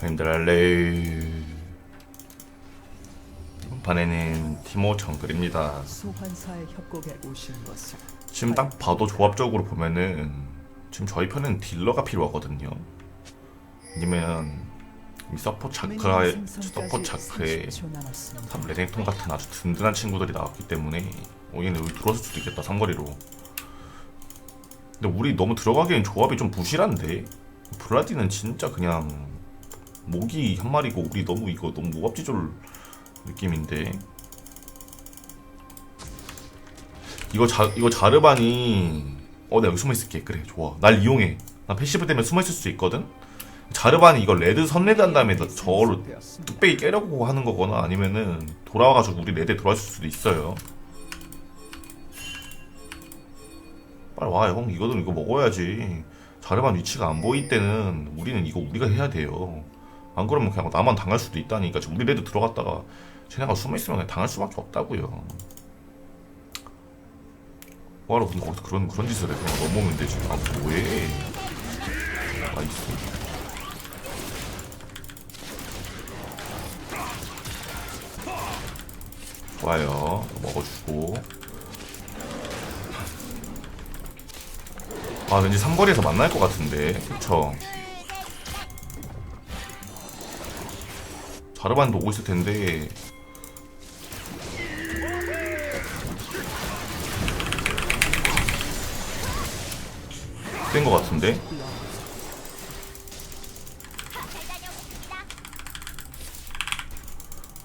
형님들 할래 이번판에는 티모 정글입니다. 소환사의 협곡에 오신 것을 지금 딱 봐도 조합적으로 보면은 지금 저희 편은 딜러가 필요하거든요. 아니면 이 서포 차크라의 서포 차크에 30초 남았습니다. 탑 레넥톤 같은 아주 든든한 친구들이 나왔기 때문에 어 얘네 여기 들어왔을 수도 있겠다 삼거리로. 근데 우리 너무 들어가기엔 조합이 좀 부실한데? 블라디는 진짜 그냥 모기 한 마리고 우리 너무 이거 너무 모합지졸 느낌인데 이거 자 이거 자르반이 어 내가 여기 숨어 있을게 그래 좋아 날 이용해 나 패시브 때문에 숨어 있을 수 있거든 자르반이 이거 레드 선레드 한 다음에 되었습니다. 뚝배기 깨려고 하는 거거나 아니면은 돌아와가지고 우리 레드에 들어왔을 수도 있어요. 빨리 와, 형. 이거는 이거 먹어야지. 자르반 위치가 안 보일 때는 우리는 이거 우리가 해야 돼요. 안 그러면 그냥 나만 당할 수도 있다니까. 우리 레드 들어갔다가 쟤네가 숨어 있으면 그냥 당할 수밖에 없다고요. 뭐하러 근데 거기서 그런 그런 짓을 해? 그냥 넘어오면 되지. 아 뭐해? 나이스. 좋아요. 먹어주고. 아, 왠지 삼거리에서 만날 것 같은데. 그쵸? 자르반도 오고 있을 텐데. 된것 같은데?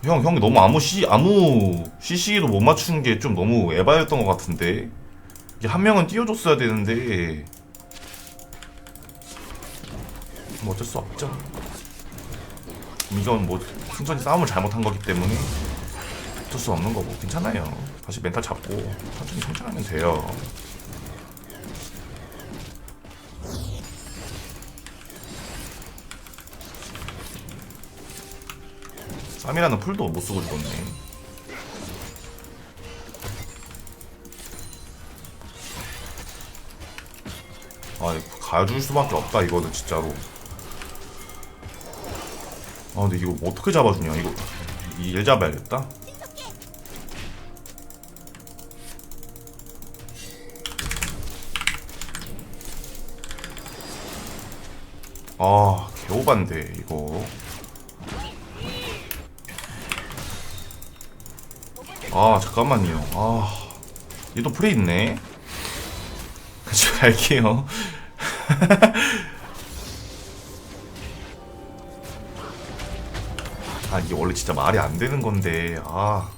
형, 형 너무 아무 시 아무 CC도 못 맞추는 게 좀 너무 에바였던 것 같은데 이게 한 명은 띄워줬어야 되는데 뭐 어쩔 수 없죠. 이건 뭐 순전히 싸움을 잘못한 거기 때문에 어쩔 수 없는 거고 괜찮아요. 다시 멘탈 잡고 천천히 성장하면 돼요. 쌈이라는 풀도 못 쓰고 죽었네. 아, 가줄 수밖에 없다 이거는 진짜로. 아, 근데 이거 뭐 어떻게 잡아주냐 이거 일 잡아야겠다. 아, 개오반데 이거. 아 잠깐만요 아 얘도 프레 있네 같이 갈게요 이게 원래 진짜 말이 안 되는 건데 아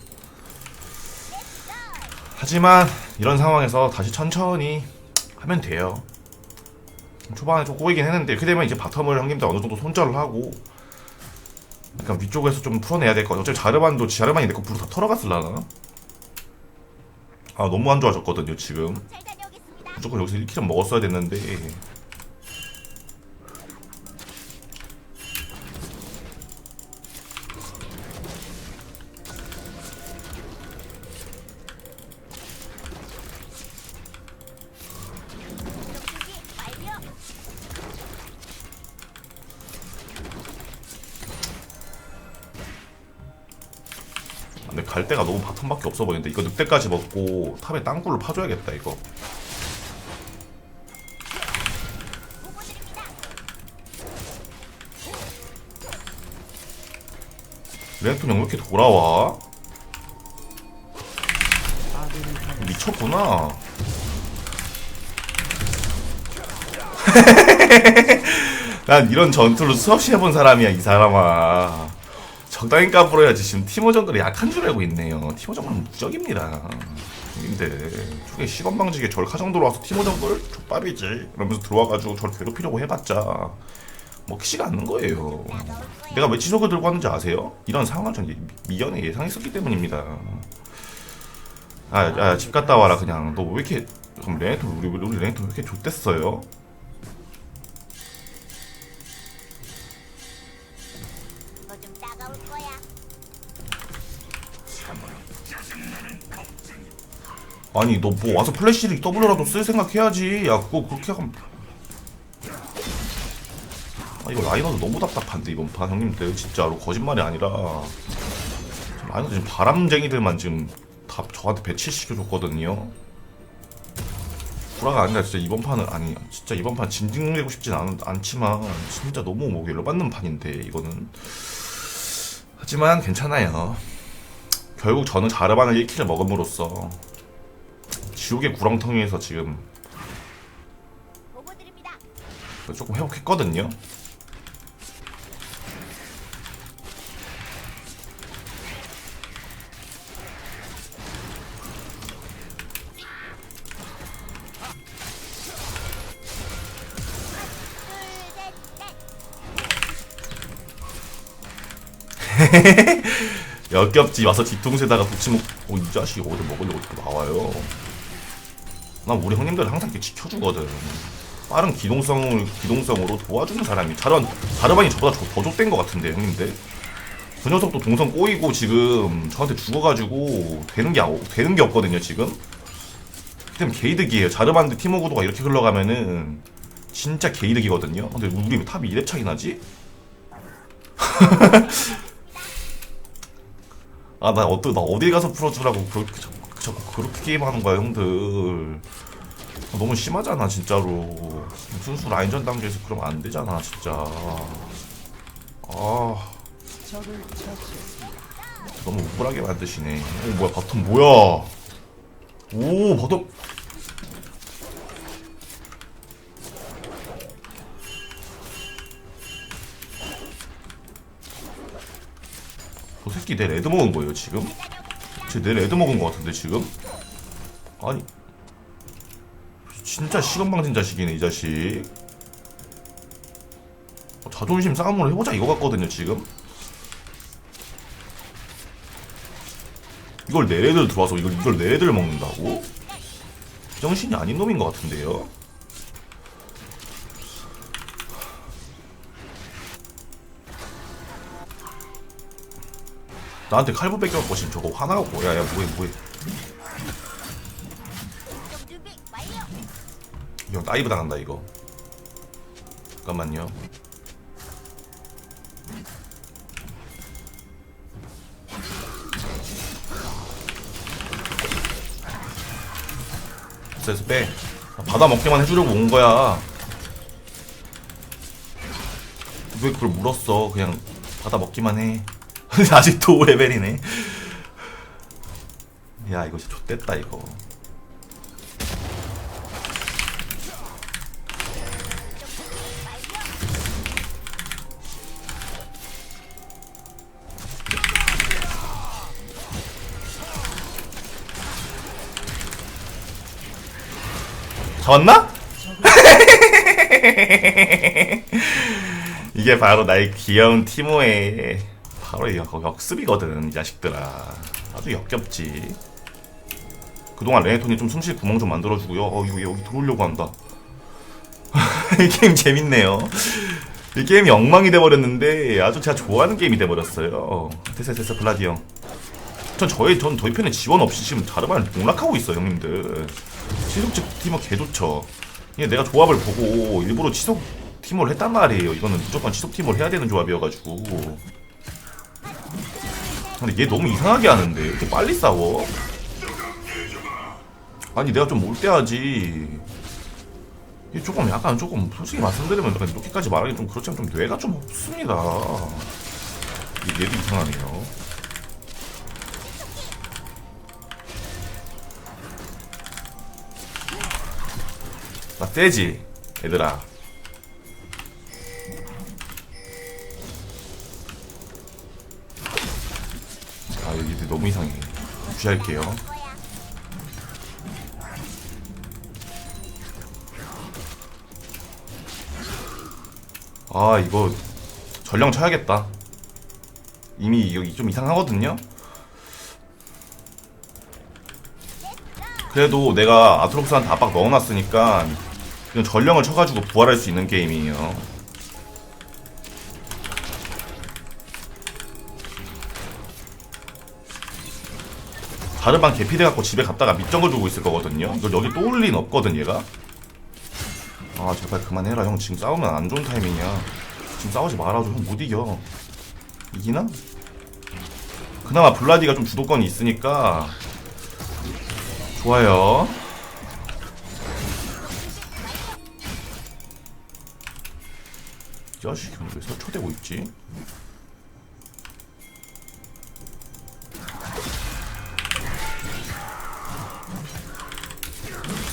하지만 이런 상황에서 다시 천천히 하면 돼요 초반에 좀 꼬이긴 했는데 이렇게 되면 이제 바텀을 형님들 어느 정도 손절을 하고 약간 위쪽에서 좀 풀어내야 될 것 같아. 어차피 자르반도 자르반이 내거 부로 다 털어갔을라나? 아 너무 안 좋아졌거든요 지금. 무조건 여기서 1킬은 먹었어야 됐는데. 없어 보이는데 이거 늑대까지 먹고 탑에 땅굴을 파줘야겠다 이거. 레넥톤 형왜 이렇게 돌아와? 미쳤구나. 난 이런 전투를 수없이 해본 사람이야 이 사람아. 적당히 까불어야지 지금 티모 정글이 약한 줄 알고 있네요. 티모 정글은 무적입니다. 근데 저게 시건방지게 절카 정도로 와서 티모 정글 족밥이지. 이러면서 들어와가지고 저를 괴롭히려고 해봤자 먹히지가 않는 거예요. 내가 왜 치석을 들고 왔는지 아세요? 이런 상황을 전 예- 미연에 예상했었기 때문입니다. 아, 아, 집 갔다 와라 그냥. 너 왜 이렇게 그럼 레넥톤 우리 우리 레넥톤 왜 이렇게 좆됐어요? 아니 너 뭐 와서 플래시를 W라도 쓸 생각해야지. 야 그거 그렇게 하면. 아 이거 라이너도 너무 답답한데 이번 판. 형님들 진짜로 거짓말이 아니라. 라이너 지금 바람쟁이들만 지금 다 저한테 배치시켜줬거든요. 구라가 아니라 진짜 이번 판은 아니 진짜 이번 판 진증내고 싶진 않, 않지만 진짜 너무 뭐 열받는 판인데 이거는 하지만 괜찮아요 결국 저는 자르반을 1킬을 먹음으로써 지옥의 구렁텅이에서 지금. 조금 회복했거든요. 역겹지 와서 뒤통수에다가 붙이면 어, 이 자식이 어디 먹으려고 이렇게 나와요. 난 우리 형님들 항상 이렇게 지켜주거든. 빠른 기동성을 기동성으로 도와주는 사람이 자르반 자르반이 저보다 더, 더 족된 것 같은데 형님들. 그 녀석도 동선 꼬이고 지금 저한테 죽어가지고 되는 게 되는 게 없거든요 지금. 그럼 개이득이에요. 자르반드 팀워크도가 이렇게 흘러가면은 진짜 개이득이거든요. 근데 우리 왜 탑이 2렙 차이 나지? 아 나 어떠 나 어디 가서 풀어주라고 그렇게 자꾸, 자꾸 그렇게 게임하는 거야 형들. 아, 너무 심하잖아 진짜로. 순수 라인전 단계에서 그러면 안 되잖아 진짜. 아. 너무 우울하게 만드시네. 오 뭐야 바텀 뭐야? 오 바텀. 새끼 내 레드 먹은 거예요 지금? 쟤내 레드 먹은 거 같은데 지금? 아니 진짜 시건방진 자식이네 이 자식. 어, 자존심 싸움을 해보자 이거 같거든요 지금. 이걸 내래들 들어와서 이걸 이걸 내래들 먹는다고? 정신이 아닌 놈인 것 같은데요. 나한테 칼부 뺏겨갖고 지금 저거 화나갖고. 야야 뭐해 뭐해. 이형 다이브 당한다 이거. 잠깐만요. 됐어 빼. 받아 먹기만 해주려고 온 거야. 왜 그걸 물었어? 그냥 받아 먹기만 해 아직도 5레벨이네 야 이거 진짜 X됐다 이거 잡았나? 이게 바로 나의 귀여운 티모의 바로 이 역- 역습이거든 이 자식들아. 아주 역겹지. 그동안 레네톤이 좀 숨 쉴 구멍 좀 만들어주고요. 어 이거 여기 들어오려고 한다. 이 게임 재밌네요. 이 게임이 엉망이 돼버렸는데 아주 제가 좋아하는 게임이 돼버렸어요. 됐어 됐어 블라디 형 전 저희 전 저희 편에 지원 없이 지금 자르반을 농락하고 있어 형님들. 치속적 팀워 개 좋죠. 이게 내가 조합을 보고 일부러 치속 팀워를 했단 말이에요. 이거는 무조건 치속 팀워를 해야 되는 조합이어가지고. 근데 얘 너무 이상하게 하는데 이렇게 빨리 싸워? 아니 내가 좀 몰때하지. 이게 조금 약간 조금 솔직히 말씀드리면 약간 이렇게까지 말하기 좀 그렇지만 좀 뇌가 좀 없습니다. 얘- 얘도 이상하네요. 나 세지 얘들아 아 여기 너무 이상해. 무시할게요. 아 이거 전령 쳐야겠다. 이미 여기 좀 이상하거든요? 그래도 내가 아트록스한테 압박 넣어놨으니까 그냥 전령을 쳐가지고 부활할 수 있는 게임이에요 다른 방 개피돼 갖고 집에 갔다가 밑정을 두고 있을 거거든요. 이걸 여기 또 올 리는 없거든 얘가. 아 제발 그만해라. 형 지금 싸우면 안 좋은 타이밍이야. 지금 싸우지 말아줘. 형 못 이겨. 이기나? 그나마 블라디가 좀 주도권이 있으니까. 좋아요. 이 자식이 왜 설쳐대고 있지?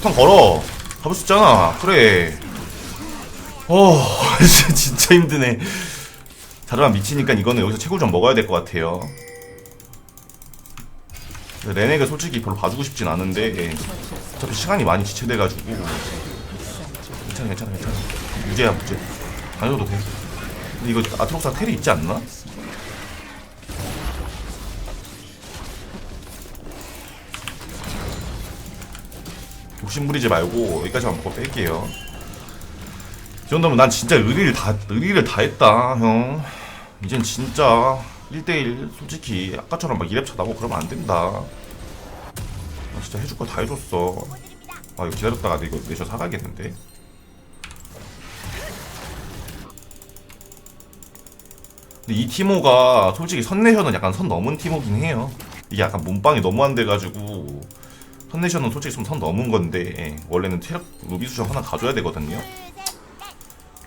스턴 걸어. 잡을 수 있잖아. 그래. 어 진짜, 힘드네. 자르만 미치니까 이거는 여기서 채굴 좀 먹어야 될 것 같아요. 레넥을 솔직히 별로 봐주고 싶진 않은데 어차피 시간이 많이 지체돼가지고. 괜찮아 괜찮아 괜찮아. 유죄야 무죄 다녀도 돼. 근데 이거 아트록사 텔이 있지 않나? 욕심 부리지 말고 여기까지만 먹고 뺄게요. 이 정도면 난 진짜 의리를 다 의리를 다 했다 형. 이젠 진짜 1대1 솔직히 아까처럼 막 2렙 차다고 그러면 안 된다. 나 진짜 해줄 거 다 해줬어. 아 이거 기다렸다가 이거 내셔 사가겠는데? 근데 이 티모가 솔직히 선내셔는 약간 선 넘은 티모긴 해요. 이게 약간 몸빵이 너무 안 돼가지고 선내셔는 솔직히 좀 선 넘은 건데 예, 원래는 체력 루비 수정 하나 가져야 되거든요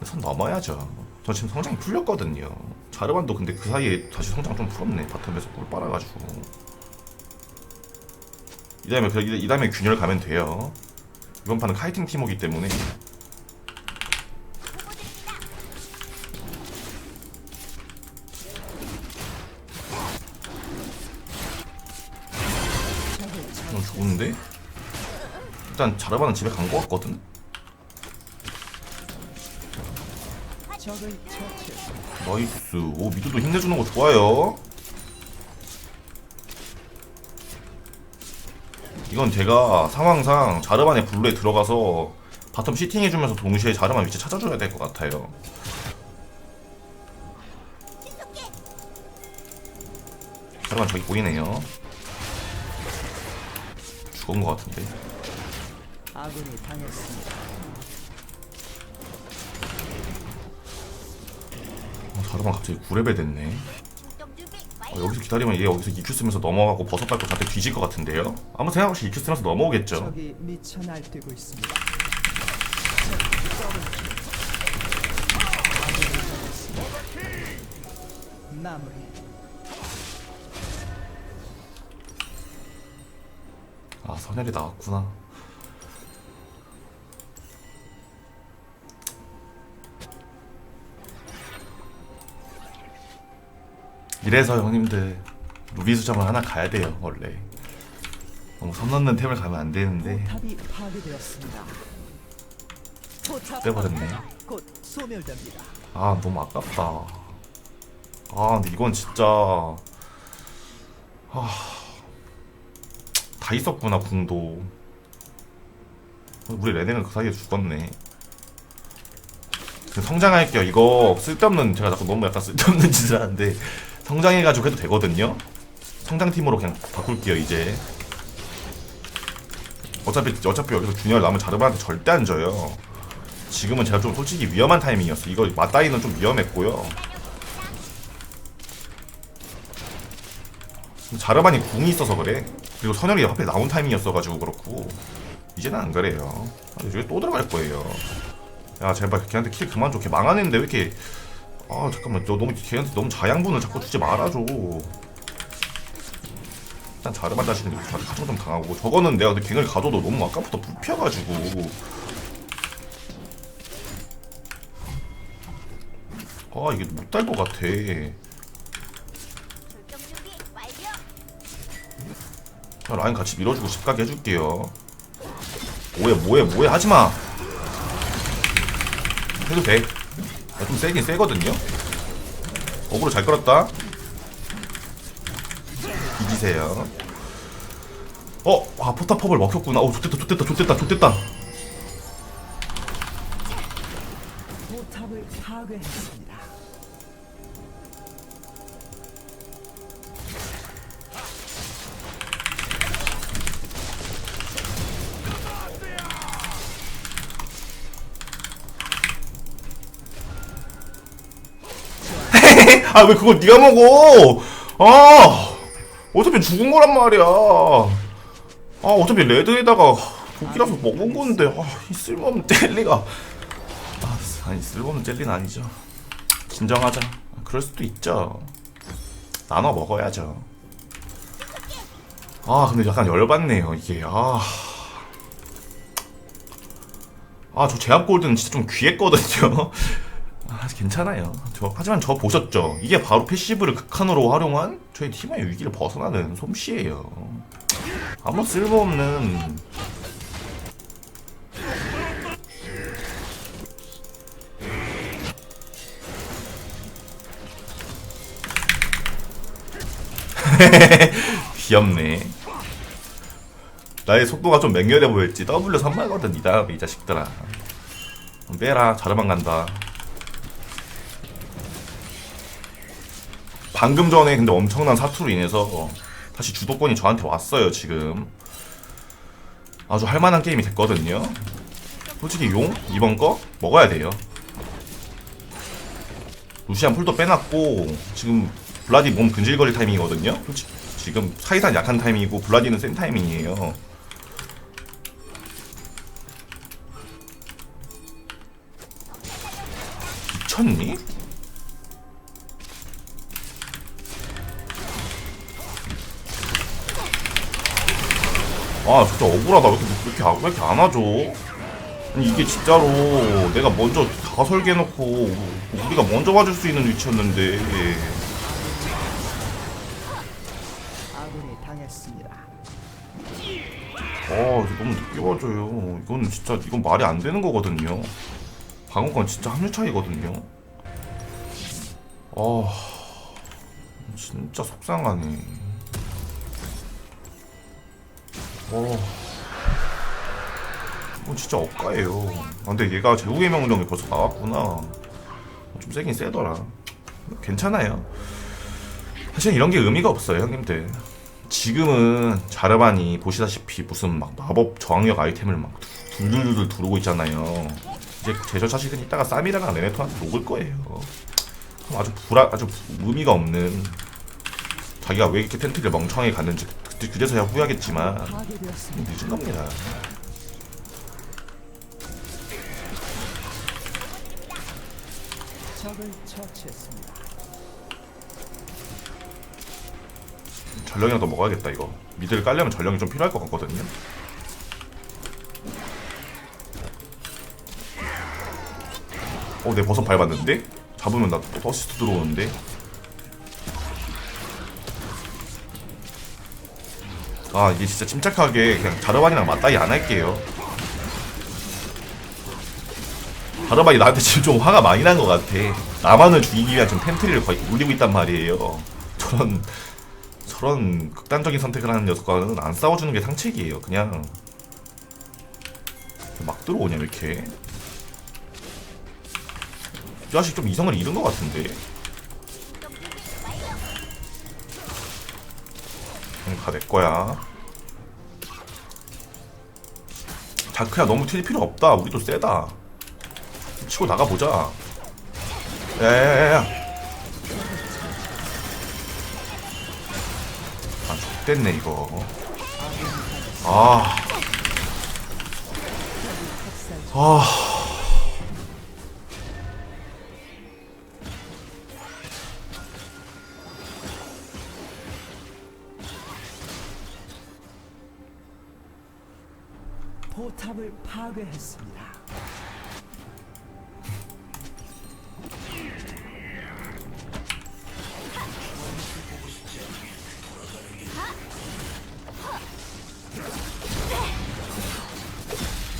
선 넘어야죠. 저 지금 성장이 풀렸거든요. 자르반도 근데 그 사이에 다시 성장 좀 풀었네. 바텀에서 꿀 빨아가지고. 이 다음에 그- 이 다음에 균열 가면 돼요. 이번 판은 카이팅 팀이기 때문에 일단 자르반은 집에 간 거 같거든. 나이스. 오 미드도 힘내주는 거 좋아요. 이건 제가 상황상 자르반의 블루에 들어가서 바텀 시팅해주면서 동시에 자르반 위치 찾아줘야 될 것 같아요. 자르반 저기 보이네요. 죽은 것 같은데. 아군이 당했습니다. 어, 자르반 갑자기 9레벨 됐네. 어. 여기서 기다리면 얘 여기서 EQ 쓰면서 넘어가고 버섯 밟고 저한테 뒤질 것 같은데요? 아무 생각 없이 EQ 쓰면서 넘어오겠죠. 적이 미쳐 날뛰고 있습니다. 마무리. 아 선열이 나왔구나 이래서 형님들 루비 수정을 하나 가야 돼요 원래. 너무 선 넘는 템을 가면 안 되는데. 포탑이 파괴되었습니다. 포탑 빼버렸네. 곧 소멸됩니다. 아 너무 아깝다. 아 근데 이건 진짜 아, 다 있었구나 궁도. 우리 레넥은 그 사이에 죽었네. 그 성장할게요. 이거 쓸데없는 제가 자꾸 너무 약간 쓸데없는 짓을 하는데 성장해가지고 해도 되거든요 성장팀으로 그냥 바꿀게요 이제 어차피 어차피 여기서 균열 남은 자르반한테 절대 안 져요 지금은 제가 좀 솔직히 위험한 타이밍이었어. 이거 맞다이는 좀 위험했고요. 자르반이 궁이 있어서 그래. 그리고 선열이 하필 나온 타이밍이었어가지고 그렇고 이제는 안 그래요. 아, 이제 또 들어갈 거예요. 야 제발 걔한테 킬 그만 줘. 걔 망하는데 왜 이렇게 아 잠깐만. 너 너무 걔한테 너무 자양분을 자꾸 주지 말아줘. 일단 자르반 자신은 저한테 가정 좀 당하고. 저거는 내가 근데 갱을 가둬도 너무 아까부터 불피해가지고. 아 이게 못 달 것 같아. 그냥 라인 같이 밀어주고 집 가게 해줄게요. 뭐해 뭐해 뭐해 하지마. 해도 돼 좀 세긴 세거든요. 어그로 잘 끌었다. 뒤지세요. 어? 아 포탑퍼블 먹혔구나. 어 좋됐다 좋됐다 좋됐다 좋됐다 아 왜 그걸 네가 먹어? 아 어차피 죽은 거란 말이야. 아 어차피 레드에다가 도끼라서 먹은 건데 아 이 쓸모없는 젤리가 아 아니 쓸모없는 젤리는 아니죠. 진정하자. 그럴 수도 있죠. 나눠 먹어야죠. 아 근데 약간 열받네요 이게 아. 아, 저 제압 골드는 진짜 좀 귀했거든요. 아, 괜찮아요. 저, 하지만 저 보셨죠? 이게 바로 패시브를 극한으로 활용한 저희 팀의 위기를 벗어나는 솜씨예요. 아무 쓸모없는 귀엽네. 나의 속도가 좀 맹렬해 보였지. W 선발거든 이 다음에 이 자식들아. 빼라. 자르만 간다. 방금 전에 근데 엄청난 사투로 인해서 다시 주도권이 저한테 왔어요 지금. 아주 할만한 게임이 됐거든요. 솔직히 용 이번 거 먹어야 돼요. 루시안 풀도 빼놨고 지금 블라디 몸 근질거릴 타이밍이거든요. 솔직히 지금 사이산 약한 타이밍이고 블라디는 센 타이밍이에요. 미쳤니? 아 진짜 억울하다. 왜 이렇게, 왜 이렇게, 안- 왜 이렇게 안 와줘 아니 이게 진짜로 내가 먼저 다 설계해놓고 우리가 먼저 와줄 수 있는 위치였는데. 아군이 당했습니다. 아 이거 너무 늦게 와줘요. 이거는 진짜 이건 말이 안 되는 거거든요. 방금 건 진짜 합류 차이거든요. 아 진짜 속상하네 어. 이건 진짜 억까예요. 아, 근데 얘가 제국의 명령이 벌써 나왔구나. 좀 세긴 세더라. 괜찮아요. 사실 이런 게 의미가 없어요 형님들. 지금은 자르반이 보시다시피 무슨 막 마법 저항력 아이템을 막 둘둘둘 두르고 있잖아요. 이제 제저 자식은 이따가 쌈이랑 레네토한테 녹을 거예요. 아주 불안, 아주 의미가 없는. 자기가 왜 이렇게 텐트를 멍청하게 갔는지 그때 그제서야 후회하겠지만. 늦은 겁니다. 처치했습니다. 전령이라도 먹어야겠다 이거. 미드를 깔려면 전령이 좀 필요할 것 같거든요. 어, 내 버섯 밟았는데? 잡으면 나 또 어시스트 들어오는데? 아, 이게 진짜 침착하게 그냥 자르반이랑 맞다이 안 할게요. 자르반이 나한테 지금 좀 화가 많이 난 것 같아. 나만을 죽이기 위한 지금 팬트리를 거의 올리고 있단 말이에요. 저런 저런 극단적인 선택을 하는 녀석과는 안 싸워주는 게 상책이에요. 그냥 막 들어오냐 왜 이렇게? 이 자식 좀 이성을 잃은 것 같은데. 다 내 거야. 자크야 너무 튈 필요 없다. 우리도 세다. 치고 나가 보자. 야야야야. 아, X됐네, 이거. 아. 아. 파괴했습니다.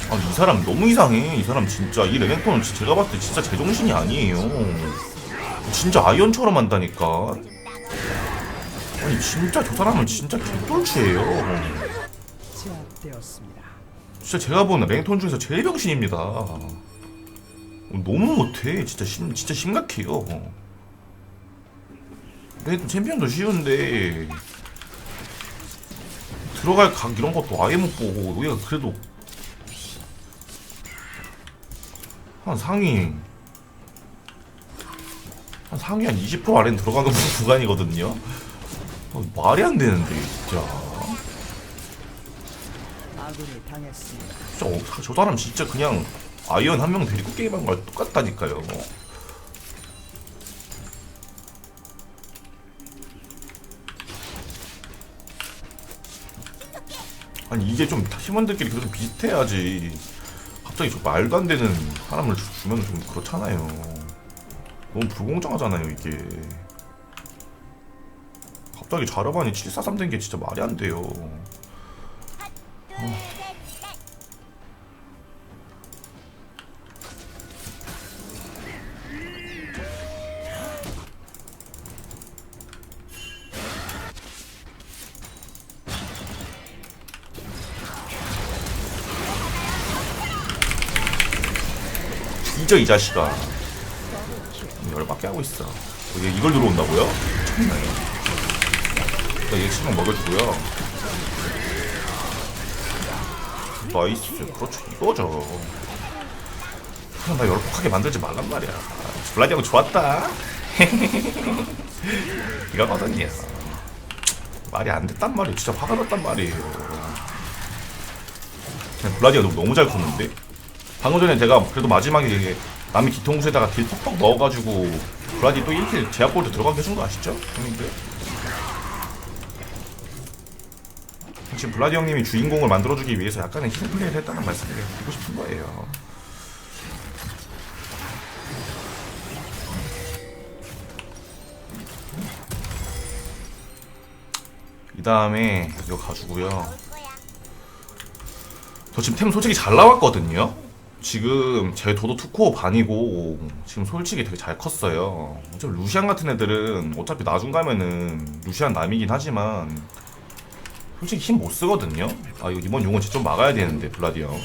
아, 이 사람 너무 이상해. 이 사람 진짜. 이 레넥톤은 제가 봤을 때 진짜 제정신이 아니에요. 진짜 아이언처럼 한다니까. 아니, 진짜 저 사람은 진짜 개똘치예요. 제압되었습니다. 진짜 제가 본 레넥톤 중에서 제일 병신입니다. 너무 못해. 진짜 심, 진짜 심각해요. 레넥톤 챔피언도 쉬운데. 들어갈 각 이런 것도 아예 못 보고, 우리가 그래도 한 상위 한 상위 한 20% 아래는 들어가는 구간이거든요. 어, 말이 안 되는데 진짜. 진짜 어, 저 사람 진짜 그냥 아이언 한 명 데리고 게임한 거 똑같다니까요. 아니 이게 좀 팀원들끼리 그래도 비슷해야지. 갑자기 저 말도 안 되는 사람을 주- 주면 좀 그렇잖아요. 너무 불공정하잖아요 이게. 갑자기 자르반이 743 된 게 진짜 말이 안 돼요. 뒤져 이 자식아. 열받게 하고 있어. 이게 이걸 들어온다고요? 참나요 일단 얘 치명 먹여주고요 나이스. 그렇죠. 이거죠. 그냥 나 열폭하게 만들지 말란 말이야. 블라디 형 좋았다. 이거거든요. 말이 안 됐단 말이에요. 진짜 화가 났단 말이에요. 그냥 블라디가 너무, 너무 잘 컸는데? 방금 전에 제가 그래도 마지막에 이게 남이 뒤통수에다가 딜 퍽퍽 넣어가지고 브라디 또 1킬 제압골드 들어가게 해준 거 아시죠? 형님들? 지금 블라디 형님이 주인공을 만들어주기 위해서 약간의 희생 플레이를 했다는 말씀을 드리고 싶은 거예요. 이 다음에 이거 가지고요. 거야. 저 지금 템 솔직히 잘 나왔거든요. 지금 제 도도 투코어 반이고 지금 솔직히 되게 잘 컸어요. 어차피 루시안 같은 애들은 어차피 나중 가면은 루시안 남이긴 하지만 솔직히 힘 못 쓰거든요. 아 이거 이번 용은 좀 막아야 되는데 블라디 형.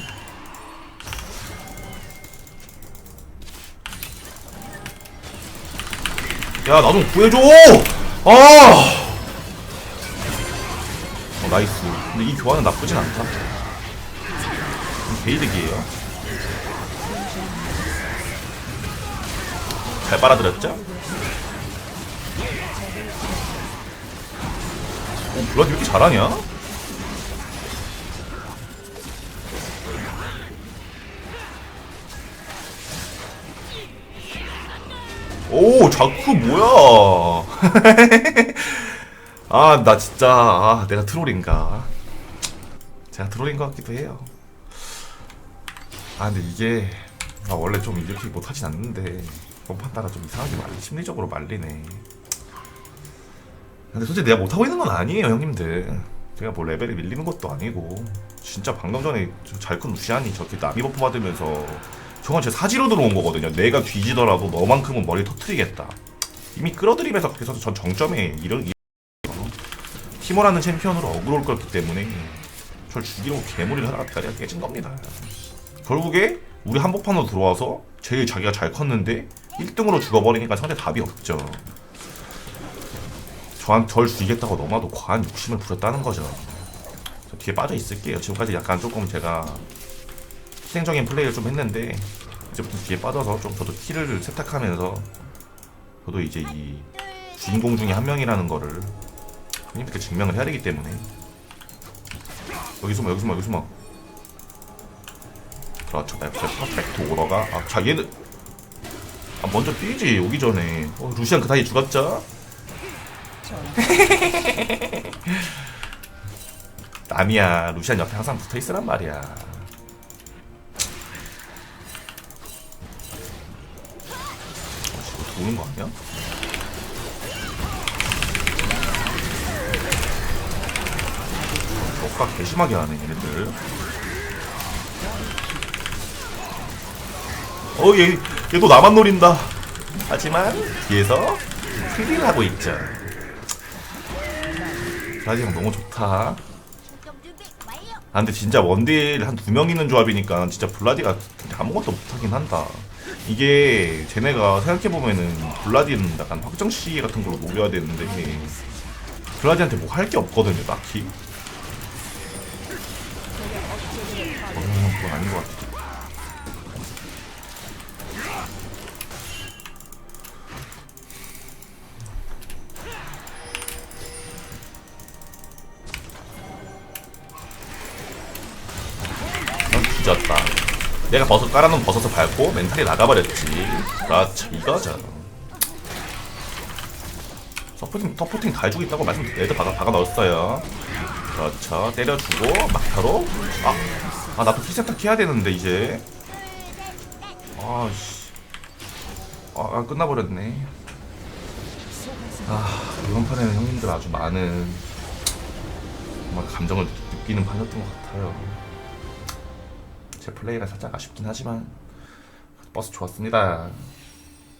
야나 좀 구해줘! 아! 어, 나이스. 근데 이 교환은 나쁘진 않다. 게이득이에요. 잘 빨아들였죠? 어, 블라디 왜 이렇게 잘하냐? 오, 자쿠 뭐야? 아, 나 진짜 아, 내가 트롤인가? 제가 트롤인 것 같기도 해요. 아 근데 이게 아 원래 좀 이렇게 못하진 않는데 원판 따라 좀 이상하게 말리 심리적으로 말리네 근데 솔직히 내가 못하고 있는 건 아니에요 형님들. 제가 뭐 레벨이 밀리는 것도 아니고. 진짜 방금 전에 잘큰 루시안이 저렇게 남이 버프 받으면서 저건 제 사지로 들어온 거거든요. 내가 뒤지더라도 너만큼은 머리 터트리겠다. 이미 끌어들이면서 그래서 전 정점에 이런 이- 티모라는 챔피언으로 어그로를 끌었기 때문에 저를 죽이려고 괴물을 하다가 다리가 깨진 겁니다. 결국에 우리 한복판으로 들어와서 제일 자기가 잘 컸는데 1등으로 죽어버리니까 상대 답이 없죠. 저한 절 죽이겠다고 너무나도 과한 욕심을 부렸다는 거죠. 저 뒤에 빠져 있을게요. 지금까지 약간 조금 제가 희생적인 플레이를 좀 했는데 이제부터 뒤에 빠져서 좀 저도 키를 세탁하면서 저도 이제 이 주인공 중에 한 명이라는 거를 형님께 증명을 해야 되기 때문에 여기 숨어 여기 숨어 여기 숨어 그렇죠. 나 역시 퍼펙트 오러가. 아, 자, 얘는. 아, 먼저 뛰지, 오기 전에. 어, 루시안 그 사이에 죽었죠? 남이야. 루시안 옆에 항상 붙어 있으란 말이야. 어, 도는 거 아니야? 효과 개심하게 하네, 얘네들. 어, 얘, 얘도 나만 노린다. 하지만, 뒤에서 프리를 하고 있죠. 라지 형 너무 좋다. 아, 근데 진짜 원딜 한 두 명 있는 조합이니까 진짜 블라디가 아무것도 못하긴 한다. 이게 쟤네가 생각해보면은 블라디는 약간 확정 시기 같은 걸로 노려야 되는데 블라디한테 뭐 할 게 없거든요, 딱히. 어, 그건 아닌 것 같아. 내가 버섯 깔아놓은 버섯을 밟고 멘탈이 나가버렸지. 그렇죠, 이거죠. 서포팅, 서포팅 다 해주고 있다고 말씀, 애들 박아, 박아 넣었어요. 그렇죠. 때려주고, 막타로. 아, 아, 나도 키세탁 해야 되는데, 이제. 아, 씨. 아, 아, 끝나버렸네. 아, 이번 판에는 형님들 아주 많은 정말 감정을 느- 느끼는 판이었던 것 같아요. 제 플레이가 살짝 아쉽긴 하지만 버스 좋았습니다.